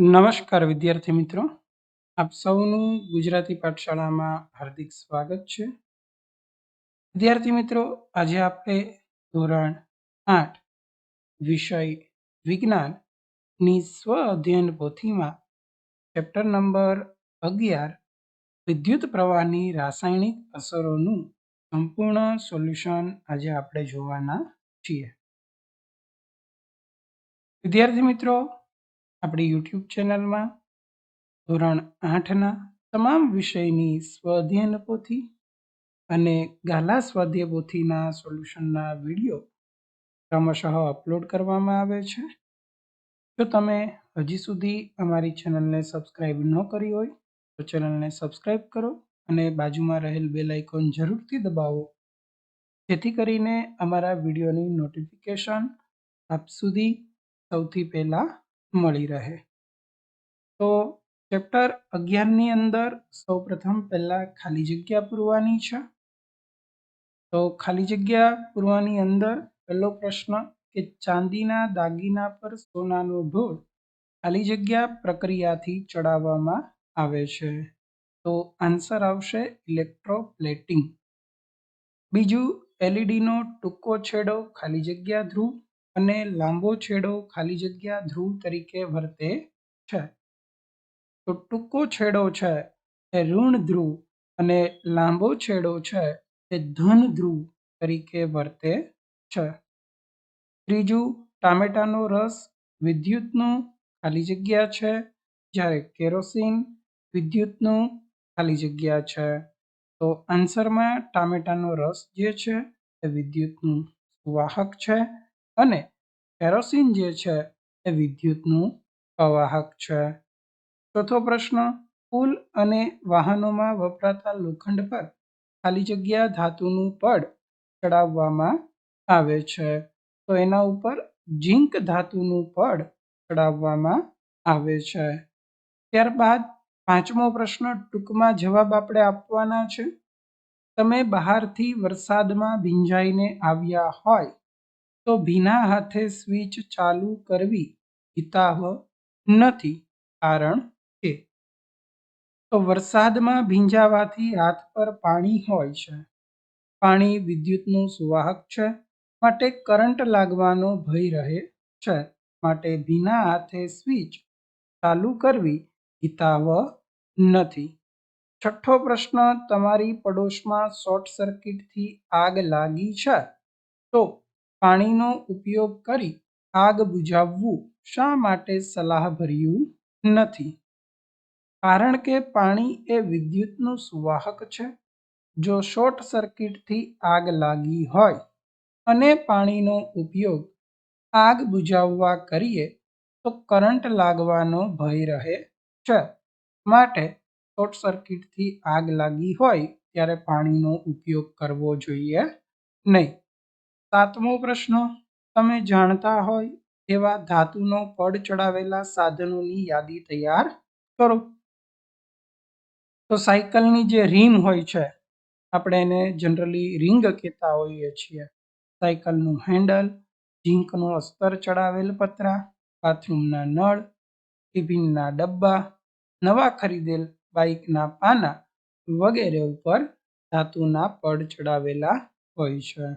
નમસ્કાર વિદ્યાર્થી મિત્રો. આપ સૌનું ગુજરાતી પાઠશાળામાં હાર્દિક સ્વાગત છે. વિદ્યાર્થી મિત્રો, આજે આપણે ધોરણ આઠ, વિષય વિજ્ઞાનની સ્વ અધ્યયન પોથીમાં ચેપ્ટર નંબર અગિયાર, વિદ્યુત પ્રવાહની રાસાયણિક અસરોનું સંપૂર્ણ સોલ્યુશન આજે આપણે જોવાના છીએ. વિદ્યાર્થી મિત્રો આપણી યુટ્યુબ ચેનલમાં ધોરણ આઠના તમામ વિષયની સ્વાધ્યયન પોથી અને ગાલા સ્વાધ્યાય પોથીના સોલ્યુશનના વીડિયો ક્રમશઃ અપલોડ કરવામાં આવે છે. જો તમે હજી સુધી અમારી ચેનલને સબસ્ક્રાઈબ ન કરી હોય, તો ચેનલને સબસ્ક્રાઈબ કરો અને બાજુમાં રહેલ બેલ આઇકોન જરૂરથી દબાવો. જેથી કરીને અમારા વિડીયોની નોટિફિકેશન આપ સુધી સૌથી પહેલાં મળી રહે. તો ચેપ્ટર અગિયારની અંદર સૌપ્રથમ પહેલાં ખાલી જગ્યા પૂરવાની છે. તો ખાલી જગ્યા પૂરવાની અંદર પહેલો પ્રશ્ન કે ચાંદીના દાગીના પર સોનાનો ઢોળ ખાલી જગ્યા પ્રક્રિયાથી ચડાવવામાં આવે છે. તો આન્સર આવશે ઇલેક્ટ્રોપ્લેટિંગ. બીજું એલઈડીનો ટૂંકો છેડો ખાલી જગ્યા ધ્રુવ અને લાંબો છેડો ખાલી જગ્યા ધ્રુવ તરીકે વર્તે છે. તો ટૂંકો છેડો છે એ ઋણ ધ્રુવ અને લાંબો છેડો છે એ ધન ધ્રુવ તરીકે વર્તે છે. ત્રીજું, ટામેટાનો રસ વિદ્યુતનું ખાલી જગ્યા છે, જ્યારે કેરોસીન વિદ્યુતનું ખાલી જગ્યા છે. તો આન્સરમાં ટામેટાનો રસ જે છે એ વિદ્યુતનું વાહક છે. અને કેરોસીન જે છે એ વિદ્યુતનું અવાહક છે. ચોથો પ્રશ્ન, પુલ અને વાહનોમાં વપરાતા લોખંડ પર ખાલી જગ્યા ધાતુનું પડ ચડાવવામાં આવે છે. તો એના ઉપર ઝીંક ધાતુનું પડ ચડાવવામાં આવે છે. ત્યારબાદ પાંચમો પ્રશ્ન, ટૂંકમાં જવાબ આપણે આપવાના છે. તમે બહારથી વરસાદમાં ભીંજાઈને આવ્યા હોય તો ભીના હાથે સ્વિચ ચાલુ કરવી હિતાવહ નથી કારણ કે તો વરસાદમાં ભીંજાવાથી હાથ પર પાણી હોય છે. પાણી વિદ્યુતનું સુવાહક છે, માટે કરંટ લાગવાનો ભય રહે છે, માટે ભીના હાથે સ્વિચ ચાલુ કરવી હિતાવહ નથી. છઠ્ઠો પ્રશ્ન, તમારી પડોશમાં શોર્ટ સર્કિટથી આગ લાગી છે? તો પાણીનો ઉપયોગ કરી આગ બુઝાવવું શા માટે સલાહભર્યું નથી? કારણ કે પાણી એ વિદ્યુતનું સુવાહક છે. જો શોર્ટ સર્કિટથી આગ લાગી હોય અને પાણીનો ઉપયોગ આગ બુઝાવવા કરીએ, તો કરંટ લાગવાનો ભય રહે છે. માટે શોર્ટ સર્કિટથી આગ લાગી હોય ત્યારે પાણીનો ઉપયોગ કરવો જોઈએ નહીં. સાતમો પ્રશ્ન, તમે જાણતા હોય એવા ધાતુનો પડ ચડાવેલા સાધનોની યાદી તૈયાર કરો. તો સાયકલની જે રીમ હોય છે, આપણે એને જનરલી રિંગ કહેતા હોઈએ છીએ. સાયકલનું હેન્ડલ, ઝીંકનું અસ્તર ચડાવેલ પતરા, બાથરૂમના નળ ટિફિનના ડબ્બા, નવા ખરીદેલ બાઇકના પાના વગેરે ઉપર ધાતુના પડ ચડાવેલા હોય છે.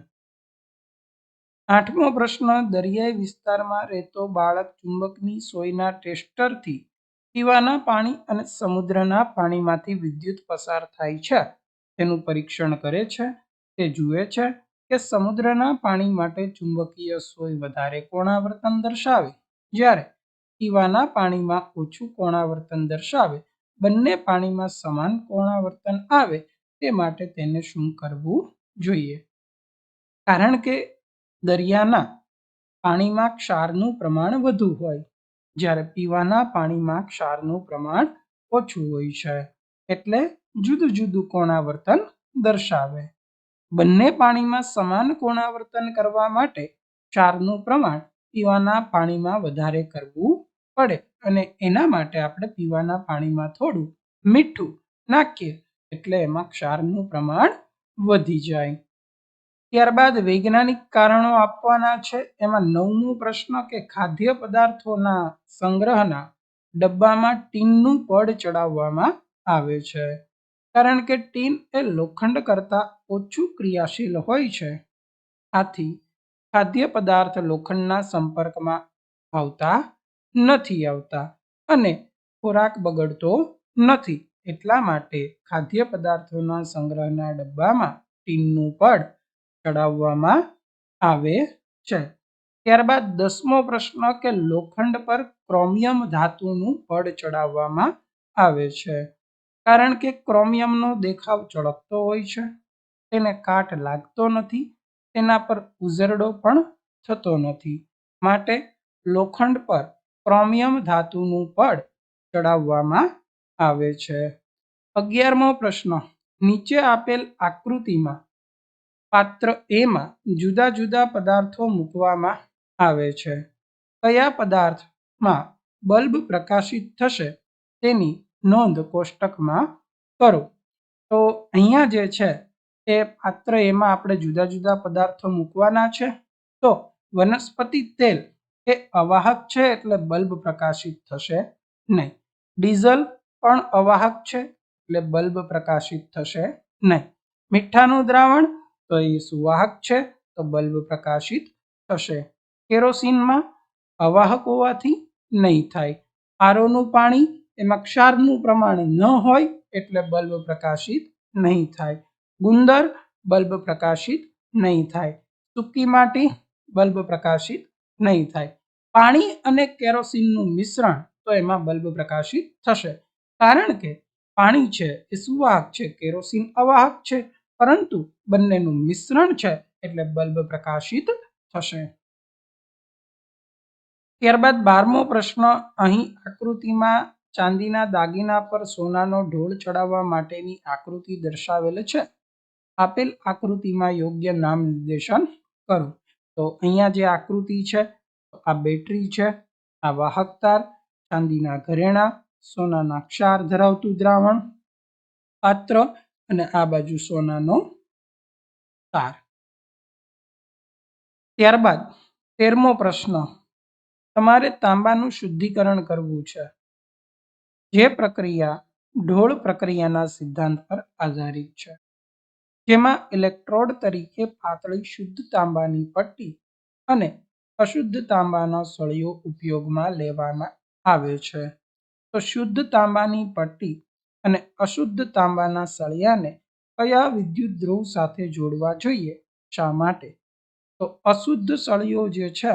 આઠમો પ્રશ્ન, દરિયાઈ વિસ્તારમાં રહેતો બાળક ચુંબકની સોયના ટેસ્ટરથી પીવાના પાણી અને સમુદ્રના પાણીમાંથી વિદ્યુત પસાર થાય છે. તેનું પરીક્ષણ કરે છે, તે જુએ છે કે સમુદ્રના પાણી માટે ચુંબકીય સોય વધારે કોણાવર્તન દર્શાવે. જ્યારે પીવાના પાણીમાં ઓછું કોણાવર્તન દર્શાવે, બંને પાણીમાં સમાન કોણાવર્તન આવે, તે માટે તેને શું કરવું જોઈએ? કારણ કે દરિયાના પાણીમાં ક્ષારનું પ્રમાણ વધુ હોય, જ્યારે પીવાના પાણીમાં ક્ષારનું પ્રમાણ ઓછું હોય છે. એટલે જુદું જુદું કોણાવર્તન દર્શાવે. બંને પાણીમાં સમાન કોણાવર્તન કરવા માટે ક્ષારનું પ્રમાણ પીવાના પાણીમાં વધારે કરવું પડે અને એના માટે આપણે પીવાના પાણીમાં થોડું મીઠું નાખીએ, એટલે એમાં ક્ષારનું પ્રમાણ વધી જાય. ત્યારબાદ વૈજ્ઞાનિક કારણો આપવાના છે. એમાં નવમો પ્રશ્ન કે ખાદ્ય પદાર્થોના સંગ્રહના ડબ્બામાં ટીનનું પડ ચડાવવામાં આવે છે. કારણ કે ટીન એ લોખંડ કરતાં ઓછું ક્રિયાશીલ હોય છે. આથી ખાદ્ય પદાર્થ લોખંડના સંપર્કમાં આવતા નથી આવતા અને ખોરાક બગડતો નથી. એટલા માટે ખાદ્ય પદાર્થોના સંગ્રહના ડબ્બામાં ટીનનું પડ ચડાવવામાં આવે છે. ત્યારબાદ દસમો પ્રશ્ન કે લોખંડ પર ક્રોમિયમ ધાતુનું પડ ચડાવવામાં આવે છે. કારણ કે ક્રોમિયમનો દેખાવ ચળકતો હોય છે. તેને કાટ લાગતો નથી. તેના પર ઉઝરડો પણ થતો નથી. માટે લોખંડ પર ક્રોમિયમ ધાતુનું પડ ચડાવવામાં આવે છે. અગિયારમો પ્રશ્ન. નીચે આપેલ આકૃતિમાં પાત્ર એમાં જુદા જુદા પદાર્થો મૂકવામાં આવે છે. કયા પદાર્થમાં બલ્બ પ્રકાશિત થશે તેની નોંધ કોષ્ટકમાં કરો. તો અહીંયા જે છે એ પાત્ર એમાં આપણે જુદા જુદા પદાર્થો મૂકવાના છે. તો વનસ્પતિ તેલ એ અવાહક છે એટલે બલ્બ પ્રકાશિત થશે નહીં. ડીઝલ પણ અવાહક છે એટલે બલ્બ પ્રકાશિત થશે નહીં. મીઠાનું દ્રાવણ તો એ સુવાહક છે, તો બલ્બ પ્રકાશિત થશે. કેરોસીનમાં અવાહક હોવાથી નહીં થાય. આરોનું પાણી એમાં ક્ષારનું પ્રમાણ ન હોય એટલે બલ્બ પ્રકાશિત નહીં થાય. ગુંદર બલ્બ પ્રકાશિત નહીં થાય. સૂકી માટી બલ્બ પ્રકાશિત નહીં થાય. પાણી અને કેરોસીનનું મિશ્રણ તો એમાં બલ્બ પ્રકાશિત થશે. કારણ કે પાણી છે એ સુવાહક છે, કેરોસીન અવાહક છે. પરંતુ બંનેનું મિશ્રણ છે એટલે બલ્બ પ્રકાશિત થશે. ત્યારબાદ બારમો પ્રશ્ન, અહીં આકૃતિમાં ચાંદીના દાગીના પર સોનાનો ઢોળ ચડાવવા માટેની આકૃતિ દર્શાવેલ છે. આપેલ આકૃતિમાં યોગ્ય નામ નિર્દેશન કરો. તો અહીંયા જે આકૃતિ છે આ બેટરી છે, આ વાહક તાર, ચાંદીના ઘરેણા, સોનાના ક્ષાર ધરાવતું દ્રાવણ, પાત્ર અને આ બાજુ સોનાનો તાર. ત્યારબાદ તેરમો પ્રશ્ન. તમારે તાંબાનું શુદ્ધિકરણ કરવું છે. જે પ્રક્રિયા ઢોળ પ્રક્રિયાના સિદ્ધાંત પર આધારિત છે. જેમાં ઇલેક્ટ્રોડ તરીકે પાતળી શુદ્ધ તાંબાની પટ્ટી અને અશુદ્ધ તાંબાના સળિયો ઉપયોગમાં લેવામાં આવે છે. તો શુદ્ધ તાંબાની પટ્ટી અને અશુદ્ધ તાંબાના સળિયાને કયા વિદ્યુત ધ્રુવ સાથે જોડવા જોઈએ? શા માટે? તો અશુદ્ધ સળિયો જે છે,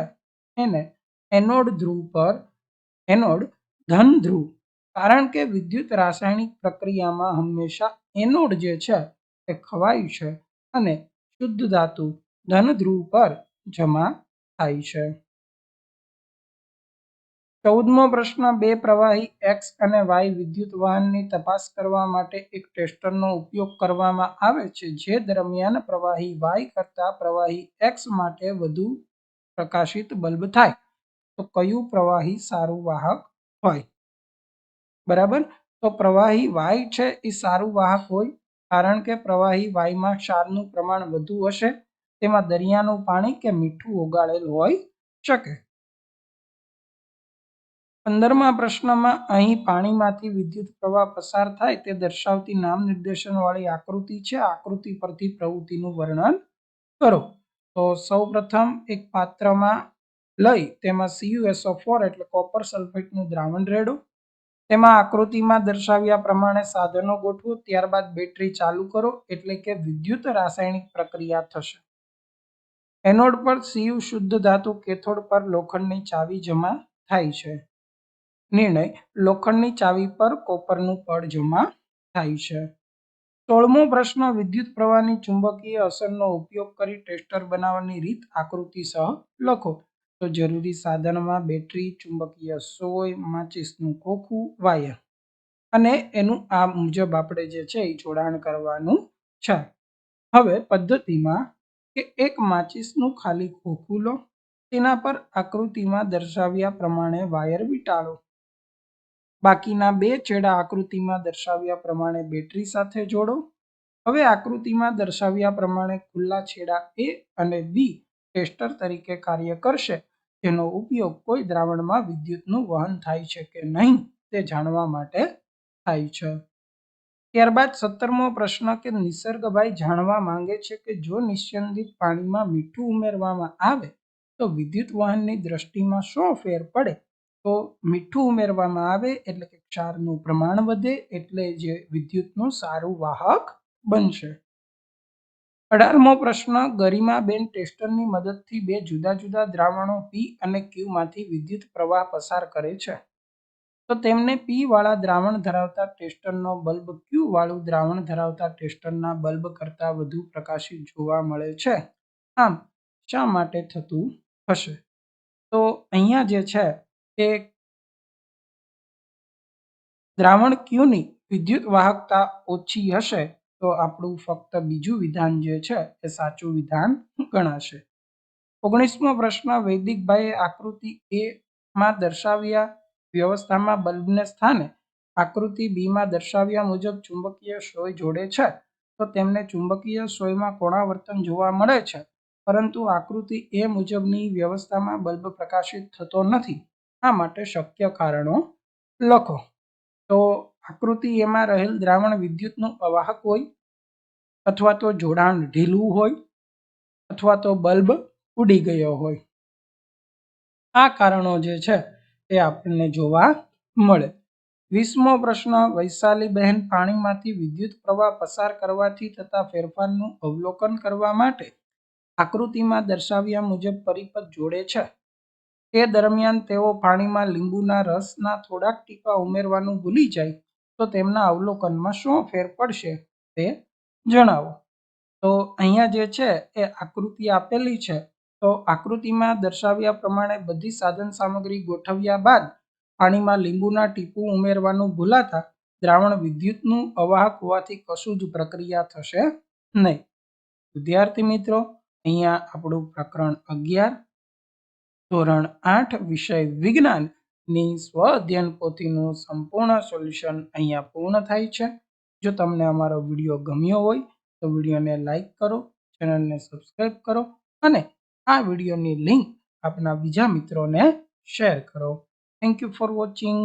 એને એનોડ ધ્રુવ પર, એનોડ ધન ધ્રુવ. કારણ કે વિદ્યુત રાસાયણિક પ્રક્રિયામાં હંમેશા એનોડ જે છે, એ ખવાય છે અને શુદ્ધ ધાતુ ધન ધ્રુવ પર જમા થાય છે. ચૌદમો પ્રશ્ન, બે પ્રવાહી એક્સ અને વાય વિદ્યુત વાહનની તપાસ કરવા માટે એક ટેસ્ટરનો ઉપયોગ કરવામાં આવે છે, જે દરમિયાન પ્રવાહી વાય કરતાં પ્રવાહી એક્સ માટે વધુ પ્રકાશિત બલ્બ થાય. તો કયું પ્રવાહી સારું વાહક હોય? બરાબર? તો પ્રવાહી વાય છે એ સારું વાહક હોય, કારણ કે પ્રવાહી વાયમાં ક્ષારનું પ્રમાણ વધુ હશે, તેમાં દરિયાનું પાણી કે મીઠું ઓગાળેલ હોય શકે. પંદરમા પ્રશ્નમાં અહીં પાણીમાંથી વિદ્યુત પ્રવાહ પસાર થાય તે દર્શાવતી નામ નિર્દેશનવાળી આકૃતિ છે. આકૃતિ પરથી પ્રવૃત્તિનું વર્ણન કરો. તો સૌ એક પાત્રમાં લઈ તેમાં સીયુએસઓ ફોર એટલે કોપર સલ્ફેટનું દ્રાવણ રેડો. તેમાં આકૃતિમાં દર્શાવ્યા પ્રમાણે સાધનો ગોઠવો. ત્યારબાદ બેટરી ચાલુ કરો. એટલે કે વિદ્યુત રાસાયણિક પ્રક્રિયા થશે. એનોડ પર સીયુ શુદ્ધ ધાતુ કેથોડ પર લોખંડની ચાવી જમા થાય છે. નિર્ણય લોખંડની ચાવી પર કોપરનું પડ જમા થાય છે. સોળમો પ્રશ્ન, વિદ્યુત પ્રવાહની ચુંબકીય અસરનો ઉપયોગ કરી ટેસ્ટર બનાવવાની રીત આકૃતિ સહ લખો. તો જરૂરી સાધનમાં બેટરી, ચુંબકીય સોય, માચિસનું ખોખું, વાયર. અને એનું આ મુજબ આપણે જે છે એ જોડાણ કરવાનું છે. હવે પદ્ધતિમાં કે એક માચિસનું ખાલી ખોખું લો. તેના પર આકૃતિમાં દર્શાવ્યા પ્રમાણે વાયર વીંટાળો બાકીના બે છેડા આકૃતિમાં દર્શાવ્યા પ્રમાણે બેટરી સાથે જોડો. હવે આકૃતિમાં દર્શાવ્યા પ્રમાણે ખુલ્લા છેડા એ અને બી ટેસ્ટર તરીકે કાર્ય કરશે. જેનો ઉપયોગ કોઈ દ્રાવણમાં વિદ્યુતનું વહન થાય છે કે નહીં તે જાણવા માટે થાય છે. ત્યારબાદ સત્તરમો પ્રશ્ન કે નિસર્ગભાઈ જાણવા માંગે છે કે જો નિસ્યંદિત પાણીમાં મીઠું ઉમેરવામાં આવે તો વિદ્યુત વહનની દ્રષ્ટિમાં શું ફેર પડે? તો મીઠું ઉમેરવામાં આવે એટલે કે ક્ષારનું પ્રમાણ વધે એટલે જે વિદ્યુતનું સારું વાહક બનશે. અઢારમો પ્રશ્ન, ગરિમાબેન ટેસ્ટરની મદદથી બે જુદા જુદા દ્રાવણો પી અને ક્યુમાંથી વિદ્યુત પ્રવાહ પસાર કરે છે. તો તેમને પી વાળા દ્રાવણ ધરાવતા ટેસ્ટરનો બલ્બ ક્યુ વાળું દ્રાવણ ધરાવતા ટેસ્ટરના બલ્બ કરતાં વધુ પ્રકાશિત જોવા મળે છે. આમ, શા માટે થતું હશે? તો અહીંયા જે છે એ દ્રાવણ ક્યુની વિદ્યુત વાહકતા ઓછી હશે તો આપણું ફક્ત બીજું વિધાન જે છે એ સાચું વિધાન ગણાશે. ઓગણીસમો પ્રશ્ન, વૈદિકભાઈએ આકૃતિ એ માં દર્શાવ્યા વ્યવસ્થામાં બલ્બને સ્થાને આકૃતિ બીમાં દર્શાવ્યા મુજબ ચુંબકીય સોય જોડે છે, તો તેમને ચુંબકીય સોયમાં કોણાવર્તન જોવા મળે છે, પરંતુ આકૃતિ એ મુજબની વ્યવસ્થામાં બલ્બ પ્રકાશિત થતો નથી. આ માટે શક્ય કારણો લખો? તો આકૃતિ એમાં રહેલ દ્રાવણ વિદ્યુતનું અવાહક હોય, અથવા તો જોડાણ ઢીલું હોય, અથવા તો બલ્બ ઉડી ગયો હોય. આ કારણો જે છે એ આપણને જોવા મળે. વીસમો પ્રશ્ન વૈશાલીબહેન પાણીમાંથી વિદ્યુત પ્રવાહ પસાર કરવાથી થતા ફેરફારનું અવલોકન કરવા માટે આકૃતિમાં દર્શાવ્યા મુજબ પરિપથ જોડે છે. તે દરમિયાન તેઓ પાણીમાં લીંબુના રસના થોડાક ટીપા ઉમેરવાનું ભૂલી જાય તો તેમના અવલોકનમાં શું ફેર પડશે તે જણાવો. તો અહીંયા જે છે એ આકૃતિ આપેલી છે. તો આકૃતિમાં દર્શાવ્યા પ્રમાણે બધી સાધન સામગ્રી ગોઠવ્યા બાદ પાણીમાં લીંબુના ટીપું ઉમેરવાનું ભૂલાતા દ્રાવણ વિદ્યુતનું અવાહક હોવાથી કશું જ પ્રક્રિયા થશે નહીં. વિદ્યાર્થી મિત્રો, અહીંયા આપણું પ્રકરણ અગિયાર ધોરણ આઠ વિષય વિજ્ઞાનની સ્વ અધ્યયન પોથીનું સંપૂર્ણ સોલ્યુશન અહીંયા પૂર્ણ થાય છે. જો તમને અમારો વીડિયો ગમ્યો હોય તો વિડીયોને લાઇક કરો, ચેનલને સબસ્ક્રાઈબ કરો અને આ વિડીયોની લિંક આપના બીજા મિત્રોને શેર કરો. Thank you for watching